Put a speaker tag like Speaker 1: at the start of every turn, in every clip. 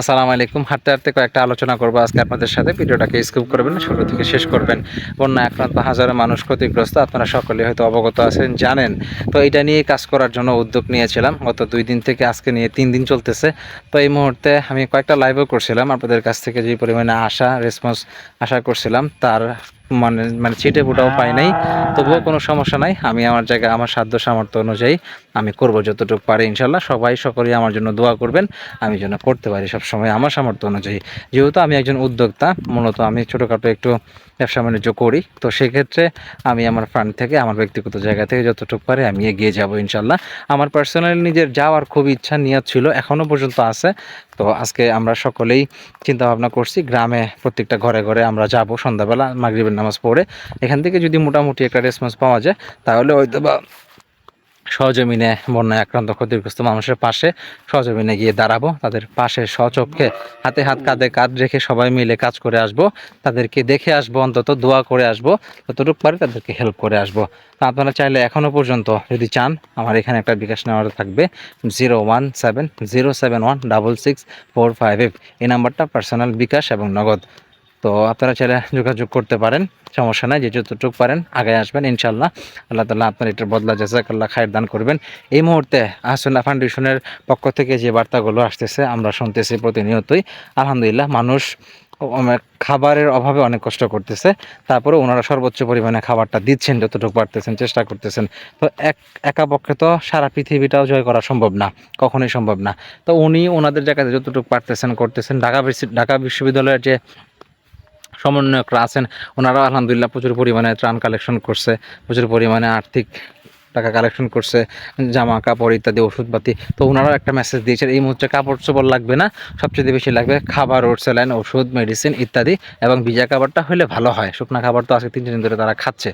Speaker 1: আসসালামু আলাইকুম। হাঁটতে হাঁটতে কয়েকটা আলোচনা করব আজকে আপনাদের সাথে। ভিডিওটাকে স্কিপ করবেন শুরু থেকে শেষ করবেন। বন্যা আক্রান্ত হাজারো মানুষ ক্ষতিগ্রস্ত, আপনারা সকলে হয়তো অবগত আছেন, জানেন। তো এটা নিয়ে কাজ করার জন্য উদ্যোগ নিয়েছিলাম। গত দুই দিন থেকে আজকে নিয়ে তিন দিন চলতেছে। তো এই মুহূর্তে আমি কয়েকটা লাইভও করছিলাম। আপনাদের কাছ থেকে যে পরিমাণে আশা রেসপন্স আশা করছিলাম, তার মানে মানে ছিটে ফুটাও পাই নাই। তবুও কোনো সমস্যা নাই। আমি আমার জায়গায় আমার সাধ্য সামর্থ্য অনুযায়ী আমি করব যতটুকু পারি ইনশাল্লাহ। সবাই সকলেই আমার জন্য দোয়া করবেন। আমি যেন করতে পারি সব সময় আমার সামর্থ্য অনুযায়ী। যেহেতু আমি একজন উদ্যোক্তা, মূলত আমি ছোটোখাটো একটু ব্যবসা বাণিজ্য করি। তো সেক্ষেত্রে আমি আমার ফান্ড থেকে, আমার ব্যক্তিগত জায়গা থেকে যতটুকু পারে আমি এগিয়ে যাব ইনশাল্লাহ আমার পার্সোনালি নিজের যাওয়ার খুব ইচ্ছা, নিয়াত ছিল এখনও পর্যন্ত আছে। তো আজকে আমরা সকলেই চিন্তা ভাবনা করছি, গ্রামে প্রত্যেকটা ঘরে ঘরে আমরা যাব সন্ধ্যাবেলা মাগরিবের নামাজ পড়ে। এখান থেকে যদি মোটামুটি একটা রেসপন্স পাওয়া যায়, তাহলে হয়তো বা সহজমিনে বন্যায় আক্রান্ত ক্ষতিগ্রস্ত মানুষের পাশে সহজমিনে গিয়ে দাঁড়াবো। তাদের পাশে সচক্ষে হাতে হাত কাঁধে কাঁধ রেখে সবাই মিলে কাজ করে আসব। তাদেরকে দেখে আসব, অন্তত দোয়া করে আসব। যতটুকু পারি তাদেরকে হেল্প করে আসব। তা আপনারা চাইলে এখনও পর্যন্ত যদি চান, আমার এখানে একটা বিকাশ নেওয়ার থাকবে zero one seven zero seven one double six four five এই নাম্বারটা পার্সোনাল বিকাশ এবং নগদ। তো আপনারা চাইলে যোগাযোগ করতে পারেন, সমস্যা নাই, যে যতটুকু পারেন আগে আসবেন ইনশাল্লাহ আল্লাহ তালা আপনার এটার বদলা জাজাকাল্লাহ খায়ের দান করবেন। এই মুহূর্তে আসুল্লাহ ফাউন্ডেশনের পক্ষ থেকে যে বার্তাগুলো আসতেছে, আমরা শুনতেছি প্রতিনিয়তই। আলহামদুলিল্লাহ, মানুষ খাবারের অভাবে অনেক কষ্ট করতেছে। তারপরে ওনারা সর্বোচ্চ পরিমাণে খাবারটা দিচ্ছেন, যতটুকু পারতেছেন, চেষ্টা করতেছেন। তো এক, একা পক্ষে তো সারা পৃথিবীটাও জয় করা সম্ভব না, কখনোই সম্ভব না। তো উনি ওনাদের জায়গাতে যতটুকু পারতেছেন, করতেছেন। ঢাকা ঢাকা বিশ্ববিদ্যালয়ের যে সমন্বয়করা আছেন। ওনারাও আলহামদুলিল্লাহ প্রচুর পরিমাণে ত্রাণ কালেকশন করছে, প্রচুর পরিমাণে আর্থিক টাকা কালেকশন করছে, জামা কাপড় ইত্যাদি, ওষুধপাতি। তো ওনারাও একটা মেসেজ দিয়েছেন, এই মুহূর্তে কাপড় চোপড় লাগবে না, সবচেয়ে বেশি লাগবে খাবার ওর স্যালাইন ওষুধ মেডিসিন ইত্যাদি এবং ভিজা খাবারটা হলে ভালো হয়। শুকনা খাবার তো আজকে তিন দিন ধরে তারা খাচ্ছে।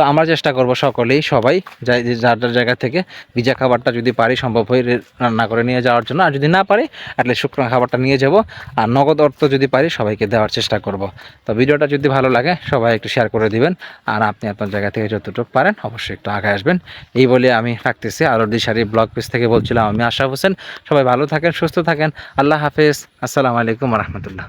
Speaker 1: তো আমরা চেষ্টা করব সকলেই সবাই যার যার জায়গা থেকে ভিজা খাবারটা যদি পারি, সম্ভব হয় রান্না করে নিয়ে যাওয়ার জন্য। আর যদি না পারি অ্যাটলিস্ট শুকনো খাবারটা নিয়ে যাব। আর নগদ অর্থ যদি পারি, সবাইকে দেওয়ার চেষ্টা করব। তো ভিডিওটা যদি ভালো লাগে, সবাই একটু শেয়ার করে দিবেন। আর আপনি আপনার জায়গা থেকে যতটুকু পারেন, অবশ্যই একটু আগে আসবেন। এই বলে আমি রাখতেছি। আলোর দিশারি ব্লগ পেজ থেকে বলছিলাম আমি আশা হোসেন। সবাই ভালো থাকেন, সুস্থ থাকেন। আল্লাহ হাফেজ। আসসালামু আলাইকুম রহমতুল্লাহ।